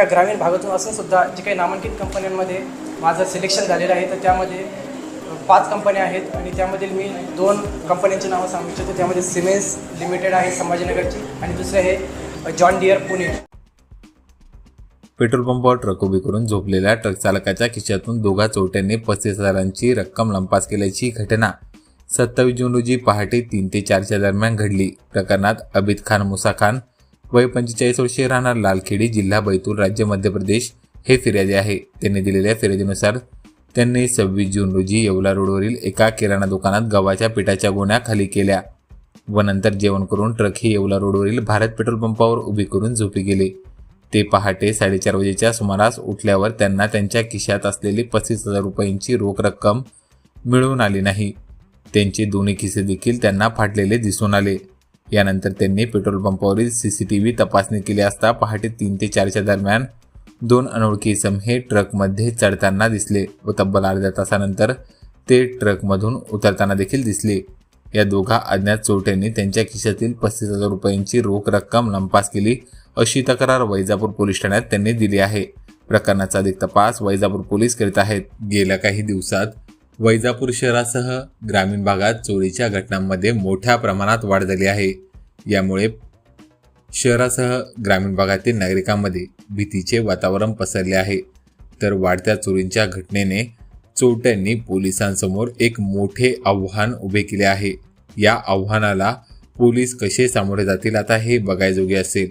एका ग्रामीण भागातून असून सुद्धा जे काही नामांकित कंपन्यांमध्ये माझं सिलेक्शन झालेलं आहे तर त्यामध्ये पाच कंपन्या आहेत आणि त्यामधील मी दोन कंपन्यांची नावं सांगू इच्छितो. त्यामध्ये सिमेन्स लिमिटेड आहे संभाजीनगरची आणि दुसरं आहे जॉन डिअर पुणे. पेट्रोल पंपावर ट्रक उभी करून झोपलेल्या ट्रक चालकाच्या खिशातून दोघा चोरट्यांनी पस्तीस हजारांची रक्कम लंपास केल्याची घटना. सत्तावीस जून रोजी पहाटे तीन ते चारच्या दरम्यान घडली. प्रकरणात अबिद खान मुसा खान वय पंचेचाळीस वर्षे राहणार लालखेडी जिल्हा बैतूल राज्य मध्य प्रदेश हे फिर्यादी आहे. त्यांनी दिलेल्या फिर्यादीनुसार त्यांनी सव्वीस जून रोजी येवला रोडवरील एका किराणा दुकानात गव्हाच्या पिठाच्या गोण्या खाली केल्या व नंतर जेवण करून ट्रक ही येवला रोडवरील भारत पेट्रोल पंपावर उभी करून झोपी गेले. ते पहाटे साडेचार वाजेच्या सुमारास उठल्यावर त्यांना त्यांच्या खिशात असलेली पस्तीस हजार रुपयांची रोख रक्कम मिळून आली नाही. त्यांचे दोन्ही खिसे देखील त्यांना फाटलेले दिसून आले. यानंतर त्यांनी पेट्रोल पंपावरील सी सी टी व्ही तपासणी केली असता पहाटे तीन ते चारच्या दरम्यान दोन अनोळखी इसम हे ट्रकमध्ये चढताना दिसले व तब्बल अर्ध्या तासानंतर ते ट्रकमधून उतरताना देखील दिसले. या दोघा अज्ञात चोरट्यांनी त्यांच्या खिशातील पस्तीस हजार रुपयांची रोख रक्कम लंपास केली अशी तक्रार वैजापूर पोलीस ठाण्यात त्यांनी दिली आहे. प्रकरणाचा अधिक तपास वैजापूर पोलीस करीत आहेत. गेल्या काही दिवसात वैजापूर शहरासह ग्रामीण भागात चोरीच्या घटनांमध्ये मोठ्या प्रमाणात वाढ झाली आहे. यामुळे शहरासह ग्रामीण भागातील नागरिकांमध्ये भीतीचे वातावरण पसरले आहे. तर वाढत्या चोरींच्या घटनेने चोरट्यांनी पोलिसांसमोर एक मोठे आव्हान उभे केले आहे. या आव्हानाला पोलीस कसे सामोरे जातील आता हे बघायजोगे असेल.